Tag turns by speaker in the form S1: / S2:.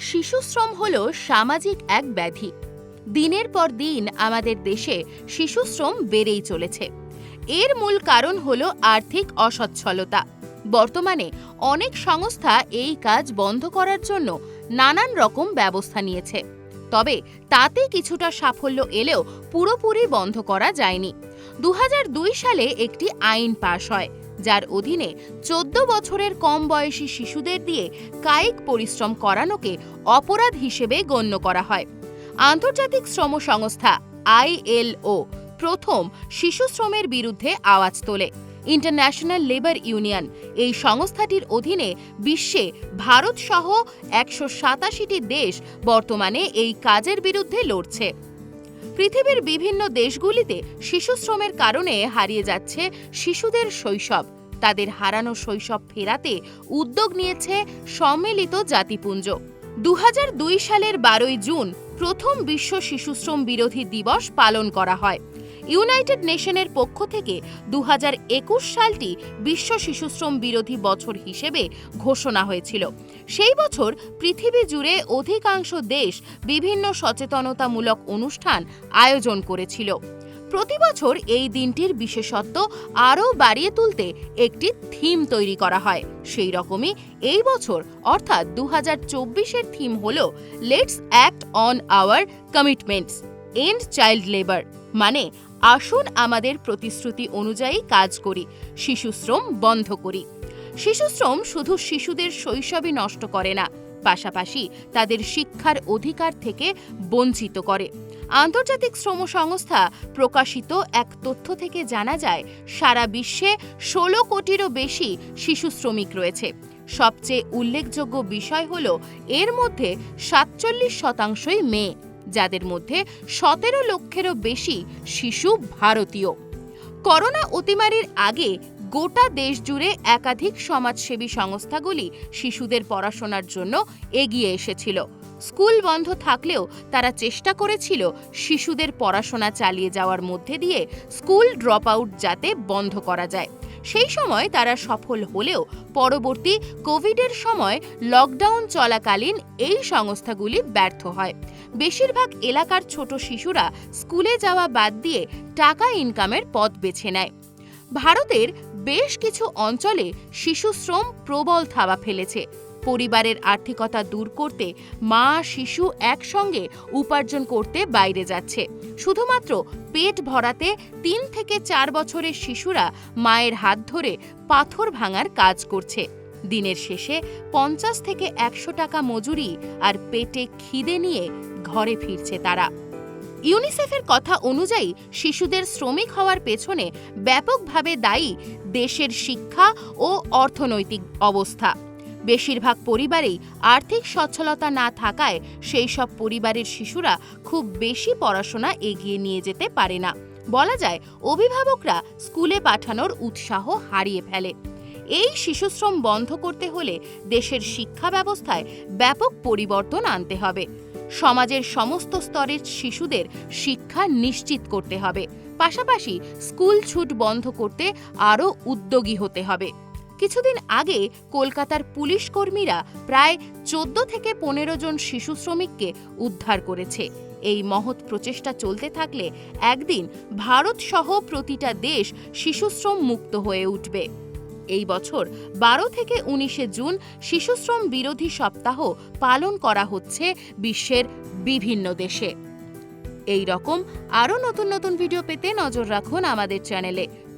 S1: শিশুশ্রম হল সামাজিক এক ব্যাধি। দিনের পর দিন আমাদের দেশে শিশুশ্রম বেড়েই চলেছে। এর মূল কারণ হল আর্থিক অসচ্ছলতা। বর্তমানে অনেক সংস্থা এই কাজ বন্ধ করার জন্য নানান রকম ব্যবস্থা নিয়েছে। তবে তাতে কিছুটা সাফল্য এলেও পুরোপুরি বন্ধ করা যায়নি। দু হাজার দুই সালে একটি আইন পাশ হয়। যার অধীনে চোদ্দ বছরের কম বয়সী শিশুদের দিয়ে কায়িক পরিশ্রম করানোকে অপরাধ হিসেবে গণ্য করা হয়। আন্তর্জাতিক শ্রম সংস্থা আইএলও প্রথম শিশু শ্রমের বিরুদ্ধে আওয়াজ তোলে। ইন্টারন্যাশনাল লেবার ইউনিয়ন এই সংস্থাটির অধীনে বিশ্বে ভারত সহ একশো সাতাশিটি দেশ বর্তমানে এই কাজের বিরুদ্ধে লড়ছে। পৃথিবীর বিভিন্ন দেশগুলিতে শিশু শ্রমের কারণে হারিয়ে যাচ্ছে শিশুদের শৈশব। তাদের হারানো শৈশব ফেরাতে উদ্যোগ নিয়েছে সম্মিলিত জাতিপুঞ্জ। দু হাজার দুই সালের বারোই জুন প্রথম বিশ্ব শিশুশ্রম বিরোধী দিবস পালন করা হয়। ইউনাইটেড নেশনের পক্ষ থেকে দু হাজার একুশ সালটি বিশ্ব শিশুশ্রম বিরোধী বছর হিসেবে ঘোষণা হয়েছিল। সেই বছর পৃথিবী জুড়ে অধিকাংশ দেশ বিভিন্ন সচেতনতামূলক অনুষ্ঠান আয়োজন করেছিল। প্রতি বছর এই দিনটির বিশেষত্ব আরও বাড়িয়ে তুলতে একটি থিম তৈরি করা হয়। সেই রকমই এই বছর, অর্থাৎ দু হাজার চব্বিশের থিম হল let's act on our commitments end child labour. মানে আসুন আমাদের প্রতিশ্রুতি অনুযায়ী কাজ করি, শিশুশ্রম বন্ধ করি। শিশুশ্রম শুধু শিশুদের শৈশবই নষ্ট করে না, পাশাপাশি তাদের শিক্ষার অধিকার থেকে বঞ্চিত করে। আন্তর্জাতিক শ্রম সংস্থা প্রকাশিত এক তথ্য থেকে জানা যায়, সারা বিশ্বে ষোলো কোটিরও বেশি শিশু শ্রমিক রয়েছে। সবচেয়ে উল্লেখযোগ্য বিষয় হল, এর মধ্যে সাতচল্লিশ শতাংশই মেয়ে, যাদের মধ্যে সতেরো লক্ষেরও বেশি শিশু ভারতীয়। করোনা অতিমারির আগে গোটা দেশ জুড়ে একাধিক সমাজসেবী সংস্থাগুলি শিশুদের পড়াশোনার জন্য এগিয়ে এসেছিল। স্কুল বন্ধ থাকলেও তারা চেষ্টা করেছিল শিশুদের পড়াশোনা চালিয়ে যাওয়ার মধ্যে দিয়ে স্কুল ড্রপ আউট যাতে বন্ধ করা যায়। সেই সময় তারা সফল হলেও পরবর্তী কোভিডের সময় লকডাউন চলাকালীন এই সংস্থাগুলি ব্যর্থ হয়। বেশিরভাগ এলাকার ছোট শিশুরা স্কুলে যাওয়া বাদ দিয়ে টাকা ইনকামের পথ বেছে নেয়। ভারতের বেশ কিছু অঞ্চলে শিশু শ্রম প্রবল থাবা ফেলেছে। পরিবারের আর্থিকতা দূর করতে মা, শিশু একসঙ্গে উপার্জন করতে বাইরে যাচ্ছে। শুধুমাত্র পেট ভরাতে তিন থেকে চার বছরের শিশুরা মায়ের হাত ধরে পাথর ভাঙার কাজ করছে। দিনের শেষে পঞ্চাশ থেকে একশো টাকা মজুরি আর পেটে খিদে নিয়ে ঘরে ফিরছে তারা। ইউনিসেফের কথা অনুযায়ী শিশুদের শ্রমিক হওয়ার পেছনে ব্যাপকভাবে দায়ী দেশের শিক্ষা ও অর্থনৈতিক অবস্থা। বেশিরভাগ পরিবারেই আর্থিক সচ্ছলতা না থাকায় সেই সব পরিবারের শিশুরা খুব বেশি পড়াশোনা এগিয়ে নিয়ে যেতে পারে না। বলা যায়, অভিভাবকরা স্কুলে পাঠানোর উৎসাহ হারিয়ে ফেলে। এই শিশুশ্রম বন্ধ করতে হলে দেশের শিক্ষা ব্যবস্থায় ব্যাপক পরিবর্তন আনতে হবে। সমাজের সমস্ত স্তরের শিশুদের শিক্ষা নিশ্চিত করতে হবে। পাশাপাশি স্কুল ছুট বন্ধ করতে আরও উদ্যোগী হতে হবে। কিছুদিন আগে কলকাতার পুলিশ কর্মীরা প্রায় চোদ্দ থেকে পনেরো জন শিশু শ্রমিককে উদ্ধার করেছে। এই মহৎ প্রচেষ্টা চলতে থাকলে একদিন ভারত সহ প্রতিটা দেশ শিশুশ্রম মুক্ত হয়ে উঠবে। এই বছর বারো থেকে উনিশে জুন শিশুশ্রম বিরোধী সপ্তাহ পালন করা হচ্ছে বিশ্বের বিভিন্ন দেশে। এই রকম আরও নতুন নতুন ভিডিও পেতে নজর রাখুন আমাদের চ্যানেলে।